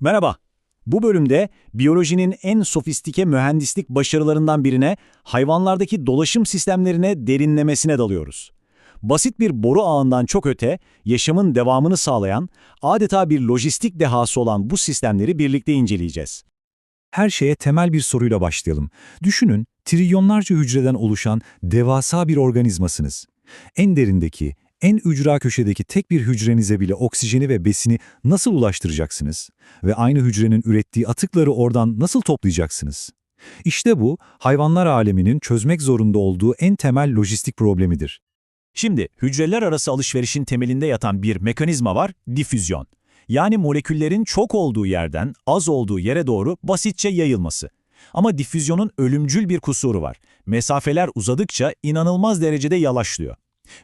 Merhaba. Bu bölümde biyolojinin en sofistike mühendislik başarılarından birine, hayvanlardaki dolaşım sistemlerine derinlemesine dalıyoruz. Basit bir boru ağından çok öte, yaşamın devamını sağlayan, adeta bir lojistik dehası olan bu sistemleri birlikte inceleyeceğiz. Her şeye temel bir soruyla başlayalım. Düşünün, trilyonlarca hücreden oluşan devasa bir organizmasınız. En derindeki, en ücra köşedeki tek bir hücrenize bile oksijeni ve besini nasıl ulaştıracaksınız? Ve aynı hücrenin ürettiği atıkları oradan nasıl toplayacaksınız? İşte bu, hayvanlar aleminin çözmek zorunda olduğu en temel lojistik problemidir. Şimdi hücreler arası alışverişin temelinde yatan bir mekanizma var, difüzyon. Yani moleküllerin çok olduğu yerden az olduğu yere doğru basitçe yayılması. Ama difüzyonun ölümcül bir kusuru var. Mesafeler uzadıkça inanılmaz derecede yavaşlıyor.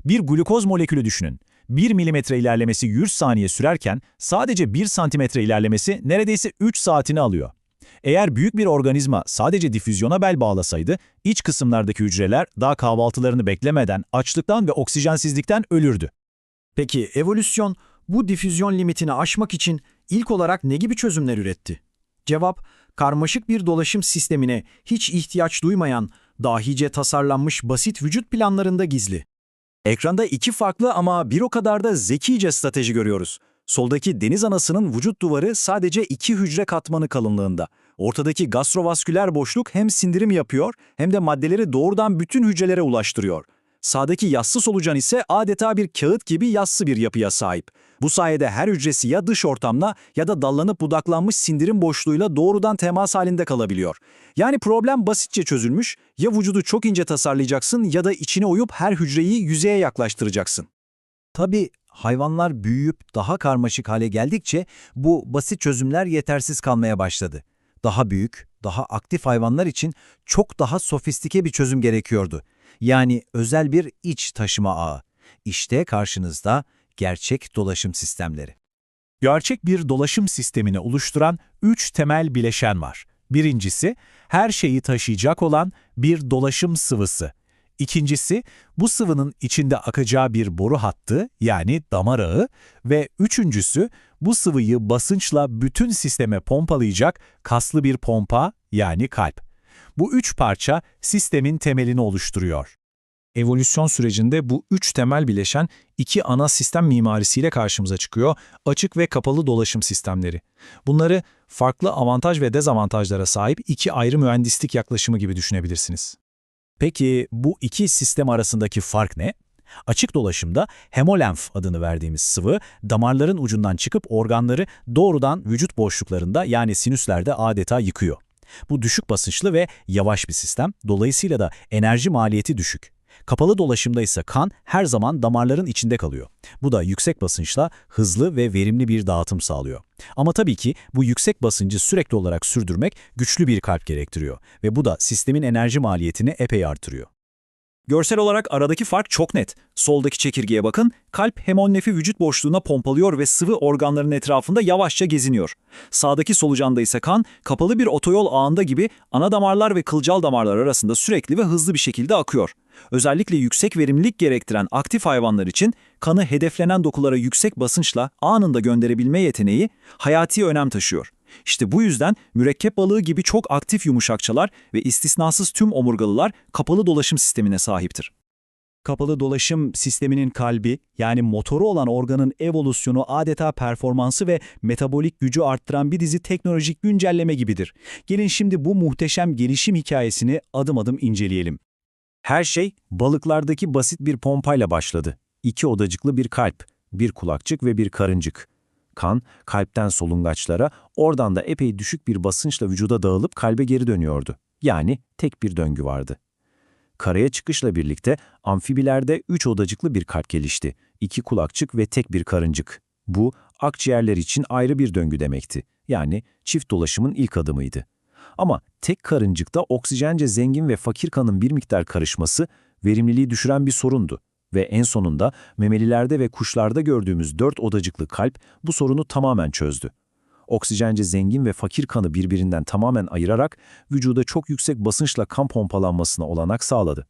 Bir glukoz molekülü düşünün. 1 milimetre ilerlemesi 100 saniye sürerken sadece 1 santimetre ilerlemesi neredeyse 3 saatini alıyor. Eğer büyük bir organizma sadece difüzyona bel bağlasaydı, iç kısımlardaki hücreler daha kahvaltılarını beklemeden açlıktan ve oksijensizlikten ölürdü. Peki evolüsyon bu difüzyon limitini aşmak için ilk olarak ne gibi çözümler üretti? Cevap, karmaşık bir dolaşım sistemine hiç ihtiyaç duymayan, dahice tasarlanmış basit vücut planlarında gizli. Ekranda iki farklı ama bir o kadar da zekice strateji görüyoruz. Soldaki deniz anasının vücut duvarı sadece iki hücre katmanı kalınlığında. Ortadaki gastrovasküler boşluk hem sindirim yapıyor hem de maddeleri doğrudan bütün hücrelere ulaştırıyor. Sağdaki yassı solucan ise adeta bir kağıt gibi yassı bir yapıya sahip. Bu sayede her hücresi ya dış ortamla ya da dallanıp budaklanmış sindirim boşluğuyla doğrudan temas halinde kalabiliyor. Yani problem basitçe çözülmüş, ya vücudu çok ince tasarlayacaksın ya da içine uyup her hücreyi yüzeye yaklaştıracaksın. Tabii hayvanlar büyüyüp daha karmaşık hale geldikçe bu basit çözümler yetersiz kalmaya başladı. Daha büyük, daha aktif hayvanlar için çok daha sofistike bir çözüm gerekiyordu. Yani özel bir iç taşıma ağı. İşte karşınızda gerçek dolaşım sistemleri. Gerçek bir dolaşım sistemini oluşturan üç temel bileşen var. Birincisi, her şeyi taşıyacak olan bir dolaşım sıvısı. İkincisi, bu sıvının içinde akacağı bir boru hattı yani damar ağı ve üçüncüsü, bu sıvıyı basınçla bütün sisteme pompalayacak kaslı bir pompa yani kalp. Bu üç parça sistemin temelini oluşturuyor. Evolüsyon sürecinde bu üç temel bileşen iki ana sistem mimarisiyle karşımıza çıkıyor, açık ve kapalı dolaşım sistemleri. Bunları farklı avantaj ve dezavantajlara sahip iki ayrı mühendislik yaklaşımı gibi düşünebilirsiniz. Peki bu iki sistem arasındaki fark ne? Açık dolaşımda hemolenf adını verdiğimiz sıvı damarların ucundan çıkıp organları doğrudan vücut boşluklarında yani sinüslerde adeta yıkıyor. Bu düşük basınçlı ve yavaş bir sistem, dolayısıyla da enerji maliyeti düşük. Kapalı dolaşımda ise kan her zaman damarların içinde kalıyor. Bu da yüksek basınçla hızlı ve verimli bir dağıtım sağlıyor. Ama tabii ki bu yüksek basıncı sürekli olarak sürdürmek güçlü bir kalp gerektiriyor ve bu da sistemin enerji maliyetini epey artırıyor. Görsel olarak aradaki fark çok net. Soldaki çekirgeye bakın, kalp hemonnefi vücut boşluğuna pompalıyor ve sıvı organların etrafında yavaşça geziniyor. Sağdaki solucanda ise kan, kapalı bir otoyol ağında gibi ana damarlar ve kılcal damarlar arasında sürekli ve hızlı bir şekilde akıyor. Özellikle yüksek verimlilik gerektiren aktif hayvanlar için kanı hedeflenen dokulara yüksek basınçla anında gönderebilme yeteneği hayati önem taşıyor. İşte bu yüzden mürekkep balığı gibi çok aktif yumuşakçalar ve istisnasız tüm omurgalılar kapalı dolaşım sistemine sahiptir. Kapalı dolaşım sisteminin kalbi yani motoru olan organın evolüsyonu adeta performansı ve metabolik gücü arttıran bir dizi teknolojik güncelleme gibidir. Gelin şimdi bu muhteşem gelişim hikayesini adım adım inceleyelim. Her şey balıklardaki basit bir pompayla başladı. İki odacıklı bir kalp, bir kulakçık ve bir karıncık. Kan, kalpten solungaçlara, oradan da epey düşük bir basınçla vücuda dağılıp kalbe geri dönüyordu. Yani tek bir döngü vardı. Karaya çıkışla birlikte amfibilerde üç odacıklı bir kalp gelişti. iki kulakçık ve tek bir karıncık. Bu, akciğerler için ayrı bir döngü demekti. Yani çift dolaşımın ilk adımıydı. Ama tek karıncıkta oksijence zengin ve fakir kanın bir miktar karışması verimliliği düşüren bir sorundu. Ve en sonunda memelilerde ve kuşlarda gördüğümüz dört odacıklı kalp bu sorunu tamamen çözdü. Oksijence zengin ve fakir kanı birbirinden tamamen ayırarak vücuda çok yüksek basınçla kan pompalanmasına olanak sağladı.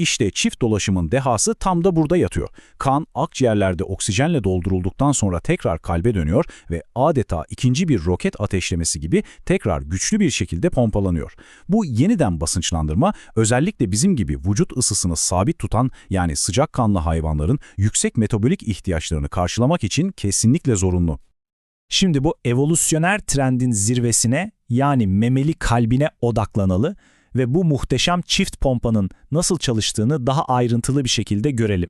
İşte çift dolaşımın dehası tam da burada yatıyor. Kan akciğerlerde oksijenle doldurulduktan sonra tekrar kalbe dönüyor ve adeta ikinci bir roket ateşlemesi gibi tekrar güçlü bir şekilde pompalanıyor. Bu yeniden basınçlandırma özellikle bizim gibi vücut ısısını sabit tutan yani sıcakkanlı hayvanların yüksek metabolik ihtiyaçlarını karşılamak için kesinlikle zorunlu. Şimdi bu evolüsyoner trendin zirvesine yani memeli kalbine odaklanalı ve bu muhteşem çift pompanın nasıl çalıştığını daha ayrıntılı bir şekilde görelim.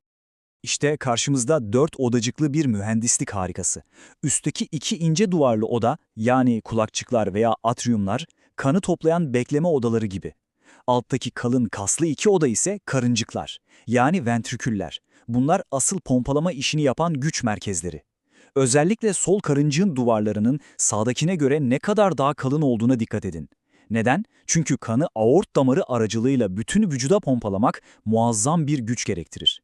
İşte karşımızda dört odacıklı bir mühendislik harikası. Üstteki iki ince duvarlı oda yani kulakçıklar veya atriumlar kanı toplayan bekleme odaları gibi. Alttaki kalın kaslı iki oda ise karıncıklar yani ventriküller. Bunlar asıl pompalama işini yapan güç merkezleri. Özellikle sol karıncığın duvarlarının sağdakine göre ne kadar daha kalın olduğuna dikkat edin. Neden? Çünkü kanı aort damarı aracılığıyla bütün vücuda pompalamak muazzam bir güç gerektirir.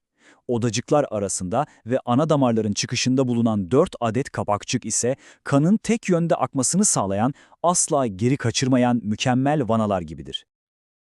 Odacıklar arasında ve ana damarların çıkışında bulunan 4 adet kapakçık ise kanın tek yönde akmasını sağlayan, asla geri kaçırmayan mükemmel vanalar gibidir.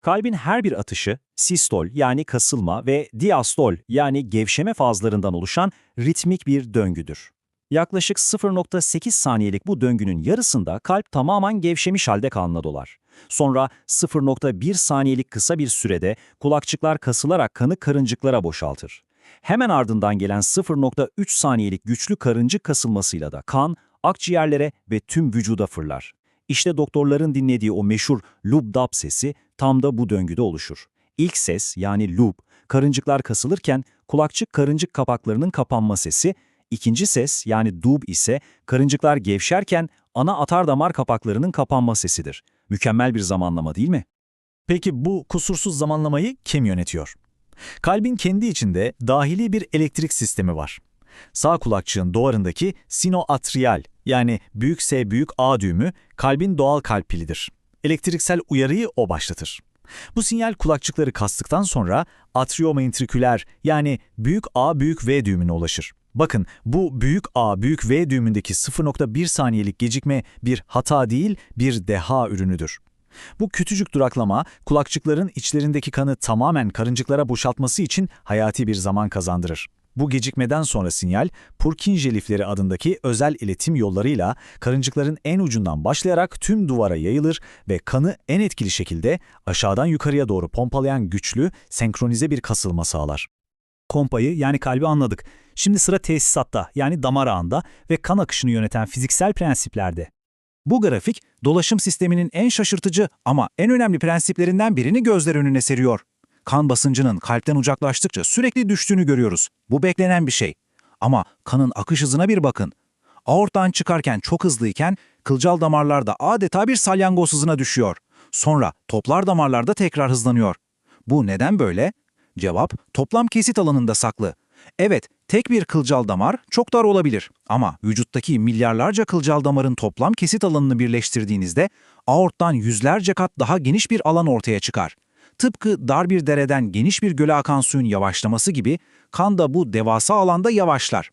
Kalbin her bir atışı sistol yani kasılma ve diastol yani gevşeme fazlarından oluşan ritmik bir döngüdür. Yaklaşık 0.8 saniyelik bu döngünün yarısında kalp tamamen gevşemiş halde kanla dolar. Sonra 0.1 saniyelik kısa bir sürede kulakçıklar kasılarak kanı karıncıklara boşaltır. Hemen ardından gelen 0.3 saniyelik güçlü karıncık kasılmasıyla da kan akciğerlere ve tüm vücuda fırlar. İşte doktorların dinlediği o meşhur lub-dub sesi tam da bu döngüde oluşur. İlk ses yani lub, karıncıklar kasılırken kulakçık karıncık kapaklarının kapanma sesi, ikinci ses yani dub ise karıncıklar gevşerken ana atardamar kapaklarının kapanma sesidir. Mükemmel bir zamanlama değil mi? Peki bu kusursuz zamanlamayı kim yönetiyor? Kalbin kendi içinde dahili bir elektrik sistemi var. Sağ kulakçığın duvarındaki sinoatriyal yani büyük S büyük A düğümü kalbin doğal kalp pilidir. Elektriksel uyarıyı o başlatır. Bu sinyal kulakçıkları kastıktan sonra atrioventriküler yani büyük A büyük V düğümüne ulaşır. Bakın bu büyük A büyük V düğümündeki 0.1 saniyelik gecikme bir hata değil bir deha ürünüdür. Bu küçücük duraklama kulakçıkların içlerindeki kanı tamamen karıncıklara boşaltması için hayati bir zaman kazandırır. Bu gecikmeden sonra sinyal, Purkinje lifleri adındaki özel iletim yollarıyla karıncıkların en ucundan başlayarak tüm duvara yayılır ve kanı en etkili şekilde aşağıdan yukarıya doğru pompalayan güçlü, senkronize bir kasılma sağlar. Kompayı yani kalbi anladık. Şimdi sıra tesisatta yani damar ağında ve kan akışını yöneten fiziksel prensiplerde. Bu grafik, dolaşım sisteminin en şaşırtıcı ama en önemli prensiplerinden birini gözler önüne seriyor. Kan basıncının kalpten uzaklaştıkça sürekli düştüğünü görüyoruz. Bu beklenen bir şey. Ama kanın akış hızına bir bakın. Aorttan çıkarken çok hızlıyken kılcal damarlarda adeta bir salyangoz hızına düşüyor. Sonra toplar damarlarda tekrar hızlanıyor. Bu neden böyle? Cevap toplam kesit alanında saklı. Evet, tek bir kılcal damar çok dar olabilir ama vücuttaki milyarlarca kılcal damarın toplam kesit alanını birleştirdiğinizde aorttan yüzlerce kat daha geniş bir alan ortaya çıkar. Tıpkı dar bir dereden geniş bir göle akan suyun yavaşlaması gibi kan da bu devasa alanda yavaşlar.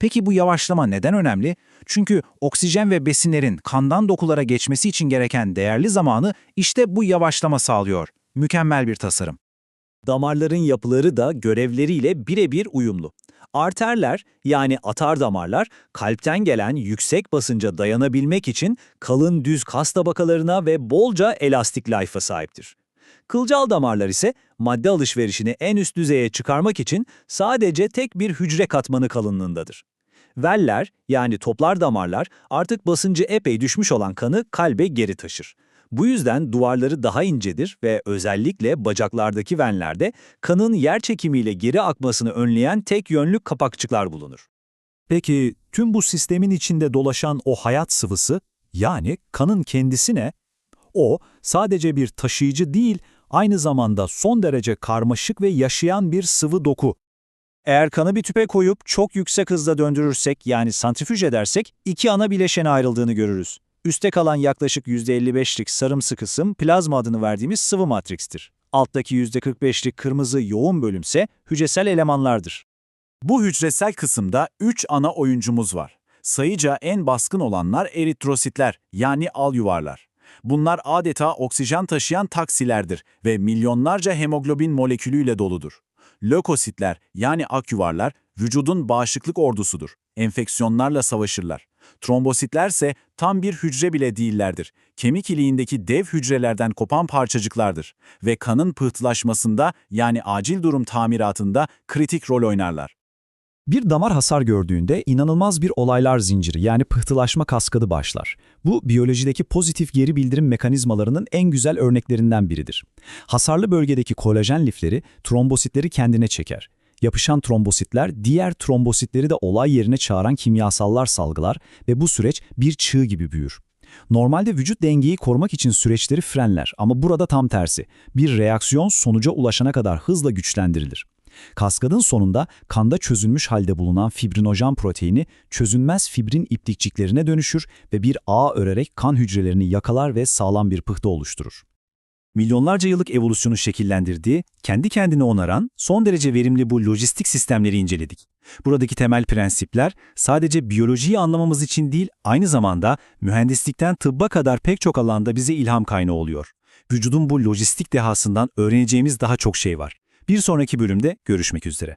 Peki bu yavaşlama neden önemli? Çünkü oksijen ve besinlerin kandan dokulara geçmesi için gereken değerli zamanı işte bu yavaşlama sağlıyor. Mükemmel bir tasarım. Damarların yapıları da görevleriyle birebir uyumlu. Arterler yani atar damarlar kalpten gelen yüksek basınca dayanabilmek için kalın düz kas tabakalarına ve bolca elastik life'a sahiptir. Kılcal damarlar ise madde alışverişini en üst düzeye çıkarmak için sadece tek bir hücre katmanı kalınlığındadır. Veller yani toplar damarlar artık basıncı epey düşmüş olan kanı kalbe geri taşır. Bu yüzden duvarları daha incedir ve özellikle bacaklardaki venlerde kanın yer çekimiyle geri akmasını önleyen tek yönlü kapakçıklar bulunur. Peki tüm bu sistemin içinde dolaşan o hayat sıvısı yani kanın kendisi ne? O sadece bir taşıyıcı değil, aynı zamanda son derece karmaşık ve yaşayan bir sıvı doku. Eğer kanı bir tüpe koyup çok yüksek hızla döndürürsek yani santrifüj edersek iki ana bileşene ayrıldığını görürüz. Üste kalan yaklaşık %55'lik sarımsı kısım plazma adını verdiğimiz sıvı matrikstir. Alttaki %45'lik kırmızı yoğun bölümse hücresel elemanlardır. Bu hücresel kısımda 3 ana oyuncumuz var. Sayıca en baskın olanlar eritrositler yani al yuvarlar. Bunlar adeta oksijen taşıyan taksilerdir ve milyonlarca hemoglobin molekülüyle doludur. Lökositler yani akyuvarlar vücudun bağışıklık ordusudur. Enfeksiyonlarla savaşırlar. Trombositlerse tam bir hücre bile değillerdir. Kemik iliğindeki dev hücrelerden kopan parçacıklardır ve kanın pıhtılaşmasında yani acil durum tamiratında kritik rol oynarlar. Bir damar hasar gördüğünde inanılmaz bir olaylar zinciri yani pıhtılaşma kaskadı başlar. Bu biyolojideki pozitif geri bildirim mekanizmalarının en güzel örneklerinden biridir. Hasarlı bölgedeki kolajen lifleri trombositleri kendine çeker. Yapışan trombositler diğer trombositleri de olay yerine çağıran kimyasallar salgılar ve bu süreç bir çığ gibi büyür. Normalde vücut dengeyi korumak için süreçleri frenler ama burada tam tersi. Bir reaksiyon sonuca ulaşana kadar hızla güçlendirilir. Kaskadın sonunda kanda çözülmüş halde bulunan fibrinojen proteini çözünmez fibrin iplikçiklerine dönüşür ve bir ağ örerek kan hücrelerini yakalar ve sağlam bir pıhtı oluşturur. Milyonlarca yıllık evolüsyonu şekillendirdiği, kendi kendine onaran, son derece verimli bu lojistik sistemleri inceledik. Buradaki temel prensipler sadece biyolojiyi anlamamız için değil, aynı zamanda mühendislikten tıbba kadar pek çok alanda bize ilham kaynağı oluyor. Vücudun bu lojistik dehasından öğreneceğimiz daha çok şey var. Bir sonraki bölümde görüşmek üzere.